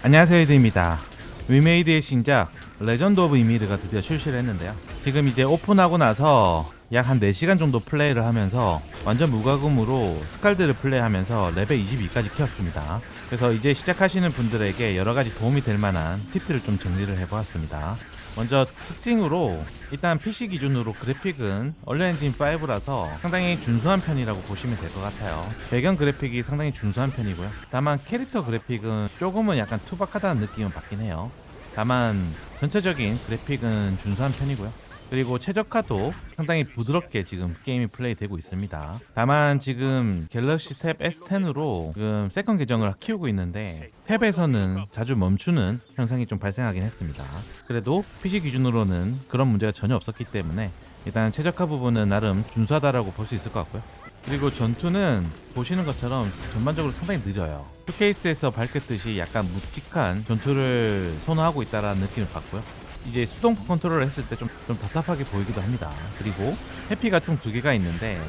안녕하세요 이드입니다. 위메이드의 신작 레전드 오브 이미드가 드디어 출시를 했는데요. 지금 이제 오픈하고 나서 약 한 4시간 정도 플레이를 하면서 완전 무과금으로 스칼드를 플레이하면서 레벨 22까지 키웠습니다 그래서 이제 시작하시는 분들에게 여러가지 도움이 될 만한 팁들을 좀 정리를 해보았습니다 먼저 특징으로 일단 PC 기준으로 그래픽은 얼레엔진 5라서 상당히 준수한 편이라고 보시면 될 것 같아요. 배경 그래픽이 상당히 준수한 편이고요. 다만 캐릭터 그래픽은 조금은 약간 투박하다는 느낌은 받긴 해요. 다만 전체적인 그래픽은 준수한 편이고요. 그리고 최적화도 상당히 부드럽게 지금 게임이 플레이되고 있습니다. 다만 지금 갤럭시 탭 S10으로 지금 세컨 계정을 키우고 있는데 탭에서는 자주 멈추는 현상이 좀 발생하긴 했습니다. 그래도 PC 기준으로는 그런 문제가 전혀 없었기 때문에 일단 최적화 부분은 나름 준수하다라고 볼 수 있을 것 같고요. 그리고 전투는 보시는 것처럼 전반적으로 상당히 느려요. 쇼케이스에서 밝혔듯이 약간 묵직한 전투를 선호하고 있다라는 느낌을 받고요. 이제 수동 컨트롤을 했을 때 좀 좀 답답하게 보이기도 합니다. 그리고 해피가 총 두 개가 있는데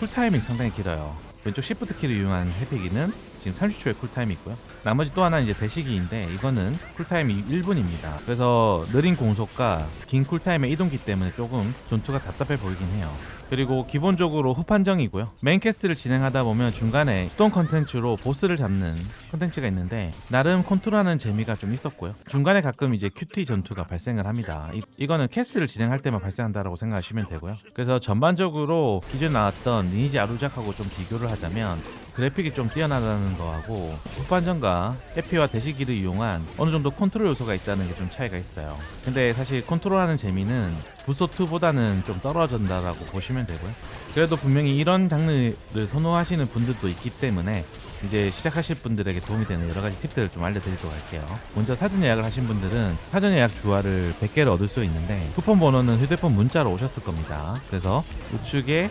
쿨타임이 상당히 길어요. 왼쪽 시프트 키를 이용한 해피기는 지금 30초의 쿨타임이 있고요. 나머지 또 하나는 이제 대시기인데 이거는 쿨타임이 1분입니다. 그래서 느린 공속과 긴 쿨타임의 이동기 때문에 조금 전투가 답답해 보이긴 해요. 그리고 기본적으로 후판정이고요. 메인 캐스트를 진행하다 보면 중간에 수동 컨텐츠로 보스를 잡는 컨텐츠가 있는데 나름 컨트롤하는 재미가 좀 있었고요. 중간에 가끔 이제 큐티 전투가 발생을 합니다. 이, 이거는 캐스트를 진행할 때만 발생한다라고 생각하시면 되고요. 그래서 전반적으로 기존에 나왔던 리니지 아루작하고 좀 비교를 하자면 그래픽이 좀 뛰어나다는 거하고 후반전과 해피와 대시기를 이용한 어느 정도 컨트롤 요소가 있다는 게 좀 차이가 있어요. 근데 사실 컨트롤하는 재미는 부소2보다는 좀 떨어진다라고 보시면 되고요. 그래도 분명히 이런 장르를 선호하시는 분들도 있기 때문에 이제 시작하실 분들에게 도움이 되는 여러 가지 팁들을 좀 알려드리도록 할게요. 먼저 사전 예약을 하신 분들은 사전 예약 주화를 100개를 얻을 수 있는데 쿠폰 번호는 휴대폰 문자로 오셨을 겁니다. 그래서 우측에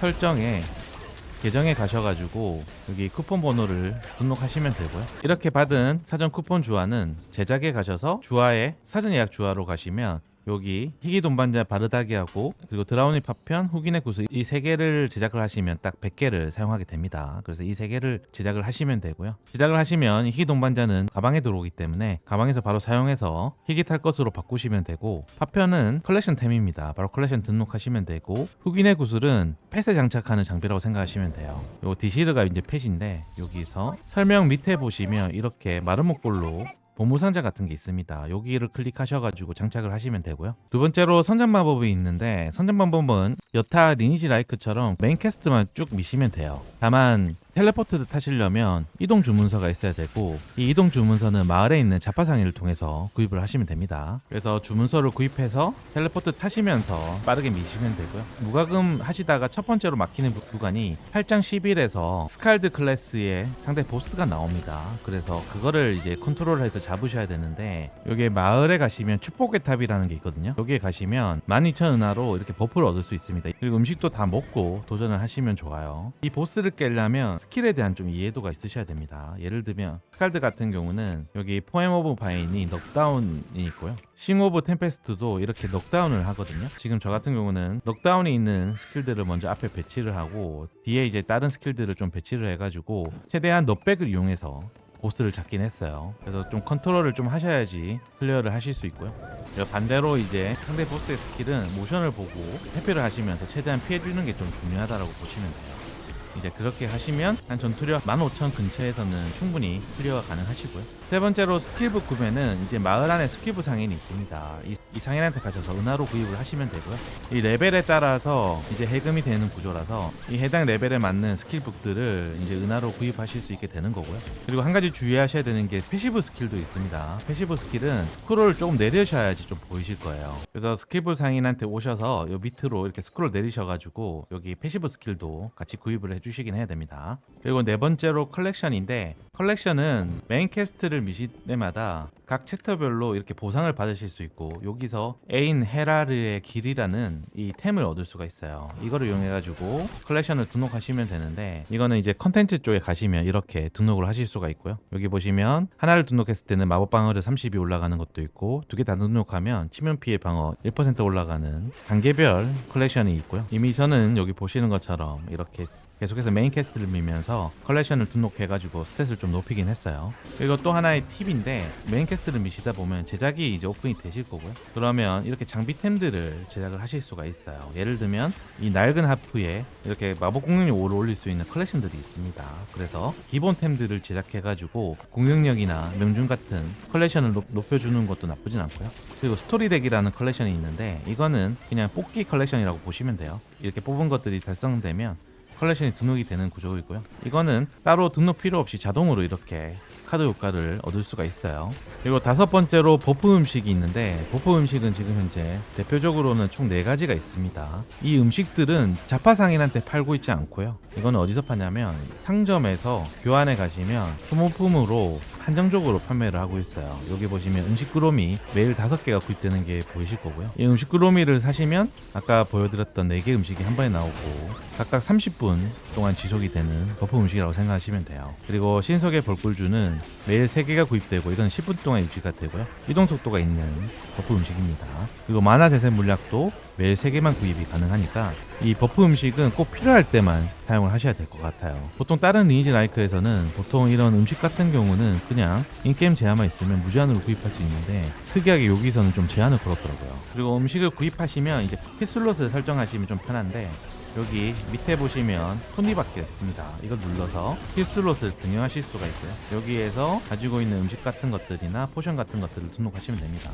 설정에 계정에 가셔가지고 여기 쿠폰 번호를 등록하시면 되고요. 이렇게 받은 사전 쿠폰 주화는 제작에 가셔서 주화에 사전 예약 주화로 가시면 여기 희귀 돈반자 바르다기하고 그리고 드라우니 파편 후기네 구슬 이 세 개를 제작을 하시면 딱 100개를 사용하게 됩니다. 그래서 이 세 개를 제작을 하시면 되고요. 제작을 하시면 희귀 돈반자는 가방에 들어오기 때문에 가방에서 바로 사용해서 희귀 탈 것으로 바꾸시면 되고 파편은 컬렉션템입니다. 바로 컬렉션 등록하시면 되고 후기네 구슬은 펫에 장착하는 장비라고 생각하시면 돼요. 요 디시르가 이제 펫인데 여기서 설명 밑에 보시면 이렇게 마름모꼴로 보물상자 같은 게 있습니다. 여기를 클릭하셔가지고 장착을 하시면 되고요. 두 번째로 선전 마법이 있는데 선전 마법은 여타 리니지 라이크처럼 메인 캐스트만 쭉 미시면 돼요. 다만 텔레포트 타시려면 이동 주문서가 있어야 되고 이 이동 주문서는 마을에 있는 자파상인을 통해서 구입을 하시면 됩니다. 그래서 주문서를 구입해서 텔레포트 타시면서 빠르게 미시면 되고요. 무과금 하시다가 첫 번째로 막히는 구간이 8장 11에서 스칼드 클래스의 상대 보스가 나옵니다. 그래서 그거를 이제 컨트롤해서 잡으셔야 되는데 여기 마을에 가시면 축복의 탑이라는 게 있거든요. 여기에 가시면 12,000은하로 이렇게 버프를 얻을 수 있습니다. 그리고 음식도 다 먹고 도전을 하시면 좋아요. 이 보스를 깨려면 스킬에 대한 좀 이해도가 있으셔야 됩니다. 예를 들면 스칼드 같은 경우는 여기 포엠 오브 바인이 넉다운이 있고요. 싱 오브 템페스트도 이렇게 넉다운을 하거든요. 지금 저 같은 경우는 넉다운이 있는 스킬들을 먼저 앞에 배치를 하고 뒤에 이제 다른 스킬들을 좀 배치를 해가지고 최대한 넉백을 이용해서 보스를 잡긴 했어요. 그래서 좀 컨트롤을 좀 하셔야지 클리어를 하실 수 있고요. 반대로 이제 상대 보스의 스킬은 모션을 보고 회피를 하시면서 최대한 피해주는 게 좀 중요하다고 보시면 돼요. 이제 그렇게 하시면 한 전투력 15,000 근처에서는 충분히 클리어가 가능하시고요. 세 번째로 스킬북 구매는 이제 마을 안에 스킬북 상인이 있습니다. 이, 이 상인한테 가셔서 은하로 구입을 하시면 되고요. 이 레벨에 따라서 이제 해금이 되는 구조라서 이 해당 레벨에 맞는 스킬북들을 이제 은하로 구입하실 수 있게 되는 거고요. 그리고 한 가지 주의하셔야 되는 게 패시브 스킬도 있습니다. 패시브 스킬은 스크롤을 조금 내리셔야지 좀 보이실 거예요. 그래서 스킬북 상인한테 오셔서 요 밑으로 이렇게 스크롤 내리셔가지고 여기 패시브 스킬도 같이 구입을 해 주시긴 해야 됩니다. 그리고 네 번째로 컬렉션인데 컬렉션은 메인 캐스트를 미실 때마다 각 챕터별로 이렇게 보상을 받으실 수 있고 여기서 에인 헤라르의 길이라는 이 템을 얻을 수가 있어요. 이거를 이용해 가지고 컬렉션을 등록하시면 되는데 이거는 이제 컨텐츠 쪽에 가시면 이렇게 등록을 하실 수가 있고요. 여기 보시면 하나를 등록했을 때는 마법 방어를 30이 올라가는 것도 있고 두 개 다 등록하면 치명 피해 방어 1% 올라가는 단계별 컬렉션이 있고요. 이미 저는 여기 보시는 것처럼 이렇게 계속해서 메인 캐스트를 밀면서 컬렉션을 등록해가지고 스탯을 좀 높이긴 했어요. 그리고 또 하나의 팁인데 메인 캐스트를 미시다 보면 제작이 이제 오픈이 되실 거고요. 그러면 이렇게 장비템들을 제작을 하실 수가 있어요. 예를 들면 이 낡은 하프에 이렇게 마법 공격력 5를 올릴 수 있는 컬렉션들이 있습니다. 그래서 기본 템들을 제작해가지고 공격력이나 명중 같은 컬렉션을 높, 높여주는 것도 나쁘진 않고요. 그리고 스토리 덱이라는 컬렉션이 있는데 이거는 그냥 뽑기 컬렉션이라고 보시면 돼요. 이렇게 뽑은 것들이 달성되면 컬렉션이 등록이 되는 구조이고요. 이거는 따로 등록 필요 없이 자동으로 이렇게 카드 효과를 얻을 수가 있어요. 그리고 다섯 번째로 버프 음식이 있는데 버프 음식은 지금 현재 대표적으로는 총네 가지가 있습니다. 이 음식들은 자파상인한테 팔고 있지 않고요. 이거는 어디서 파냐면 상점에서 교환에 가시면 소모품으로 한정적으로 판매를 하고 있어요. 여기 보시면 음식 꾸러미 매일 다섯 개가 구입되는 게 보이실 거고요. 이 음식 꾸러미를 사시면 아까 보여드렸던 네개 음식이 한 번에 나오고 각각 30분 동안 지속이 되는 버프 음식이라고 생각하시면 돼요. 그리고 신석의 벌꿀주는 매일 3개가 구입되고 이건 10분 동안 유지가 되고요. 이동 속도가 있는 버프 음식입니다. 그리고 만화 재생 물약도 매일 3개만 구입이 가능하니까 이 버프 음식은 꼭 필요할 때만 사용을 하셔야 될 것 같아요. 보통 다른 리니지 라이크에서는 보통 이런 음식 같은 경우는 그냥 인게임 제한만 있으면 무제한으로 구입할 수 있는데 특이하게 여기서는 좀 제한을 걸었더라고요. 그리고 음식을 구입하시면 이제 키슬롯을 설정하시면 좀 편한데 여기 밑에 보시면 톱니바퀴가 있습니다. 이걸 눌러서 힐슬롯을 등용하실 수가 있고요. 여기에서 가지고 있는 음식 같은 것들이나 포션 같은 것들을 등록하시면 됩니다.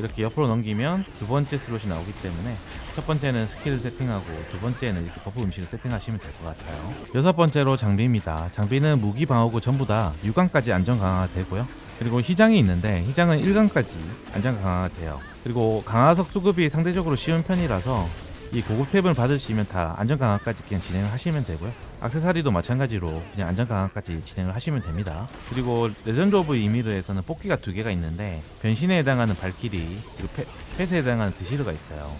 이렇게 옆으로 넘기면 두 번째 슬롯이 나오기 때문에 첫 번째는 스킬을 세팅하고 두 번째는 이렇게 버프 음식을 세팅하시면 될 것 같아요. 여섯 번째로 장비입니다. 장비는 무기 방어구 전부 다 6강까지 안전 강화가 되고요. 그리고 희장이 있는데 희장은 1강까지 안전 강화가 돼요. 그리고 강화석 수급이 상대적으로 쉬운 편이라서 이 고급 탭을 받으시면 다 안전 강화까지 그냥 진행을 하시면 되고요. 악세사리도 마찬가지로 그냥 안전 강화까지 진행을 하시면 됩니다. 그리고 레전드 오브 이미르에서는 뽑기가 두 개가 있는데 변신에 해당하는 발길이 그리고 패, 펫에 해당하는 드시르가 있어요.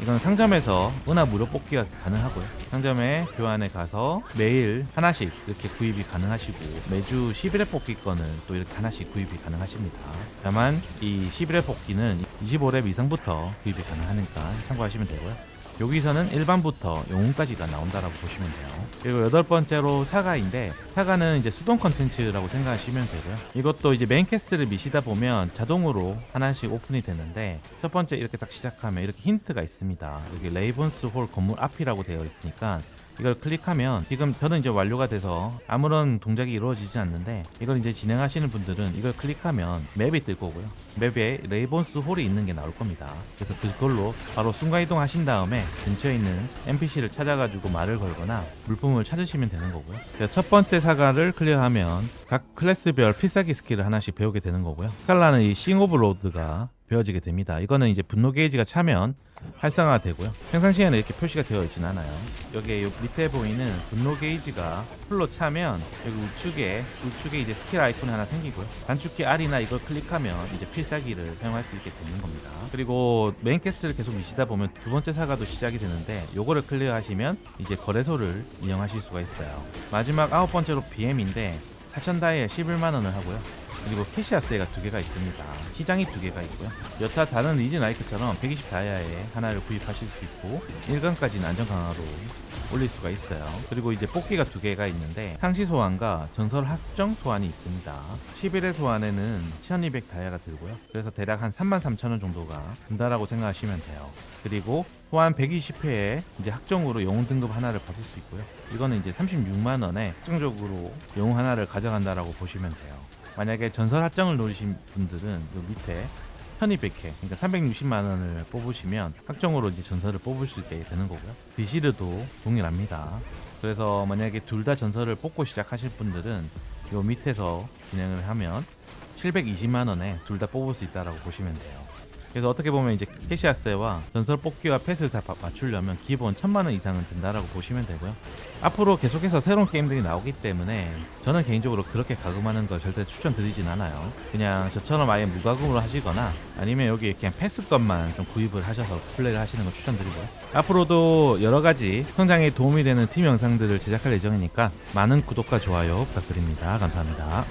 이건 상점에서 은하 무료 뽑기가 가능하고요. 상점에 교환에 가서 매일 하나씩 이렇게 구입이 가능하시고 매주 11회 뽑기권은 또 이렇게 하나씩 구입이 가능하십니다. 다만 이 11회 뽑기는 25렙 이상부터 구입이 가능하니까 참고하시면 되고요. 여기서는 일반부터 영웅까지가 나온다라고 보시면 돼요. 그리고 여덟 번째로 사과인데 사과는 이제 수동 컨텐츠라고 생각하시면 되고요. 이것도 이제 메인 캐스트를 미시다 보면 자동으로 하나씩 오픈이 되는데 첫 번째 이렇게 딱 시작하면 이렇게 힌트가 있습니다. 여기 레이븐스 홀 건물 앞이라고 되어 있으니까 이걸 클릭하면 지금 저는 이제 완료가 돼서 아무런 동작이 이루어지지 않는데 이걸 이제 진행하시는 분들은 이걸 클릭하면 맵이 뜰 거고요. 맵에 레이본스 홀이 있는 게 나올 겁니다. 그래서 그걸로 바로 순간이동 하신 다음에 근처에 있는 NPC를 찾아가지고 말을 걸거나 물품을 찾으시면 되는 거고요. 첫 번째 사과를 클리어하면 각 클래스별 필살기 스킬을 하나씩 배우게 되는 거고요. 스칼라는 이 싱 오브 로드가 배워지게 됩니다. 이거는 이제 분노 게이지가 차면 활성화가 되고요. 평상시에는 이렇게 표시가 되어 있진 않아요. 여기 요 밑에 보이는 분노 게이지가 풀로 차면 여기 우측에 우측에 이제 스킬 아이콘이 하나 생기고요. 단축키 R이나 이걸 클릭하면 이제 필살기를 사용할 수 있게 되는 겁니다. 그리고 메인 캐스트를 계속 미시다 보면 두 번째 사과도 시작이 되는데 요거를 클리어하시면 이제 거래소를 이용하실 수가 있어요. 마지막 아홉 번째로 BM인데 4,000다이에 11만 원을 하고요. 그리고 캐시아스가 두 개가 있습니다. 시장이 두 개가 있고요. 여타 다른 리즈 나이크처럼 120 다이아에 하나를 구입하실 수 있고 1강까지는 안전 강화로 올릴 수가 있어요. 그리고 이제 뽑기가 두 개가 있는데 상시 소환과 전설 합정 소환이 있습니다. 11회 소환에는 1200 다이아가 들고요. 그래서 대략 한 33,000원 정도가 든다라고 생각하시면 돼요. 그리고 소환 120회에 이제 학정으로 영웅 등급 하나를 받을 수 있고요. 이거는 이제 36만 원에 특정적으로 영웅 하나를 가져간다라고 보시면 돼요. 만약에 전설 합정을 노리신 분들은 요 밑에 1200회 그러니까 360만 원을 뽑으시면 확정으로 이제 전설을 뽑을 수 있게 되는 거고요. 비시르도 동일합니다. 그래서 만약에 둘 다 전설을 뽑고 시작하실 분들은 요 밑에서 진행을 하면 720만 원에 둘 다 뽑을 수 있다라고 보시면 돼요. 그래서 어떻게 보면 이제 캐시아스와 전설 뽑기와 펫을 다 바- 맞추려면 기본 천만 원 이상은 든다라고 보시면 되고요. 앞으로 계속해서 새로운 게임들이 나오기 때문에 저는 개인적으로 그렇게 가금하는 걸 절대 추천드리진 않아요. 그냥 저처럼 아예 무과금으로 하시거나 아니면 여기 그냥 패스권만 좀 구입을 하셔서 플레이를 하시는 걸 추천드리고요. 앞으로도 여러 가지 성장에 도움이 되는 팀 영상들을 제작할 예정이니까 많은 구독과 좋아요 부탁드립니다. 감사합니다.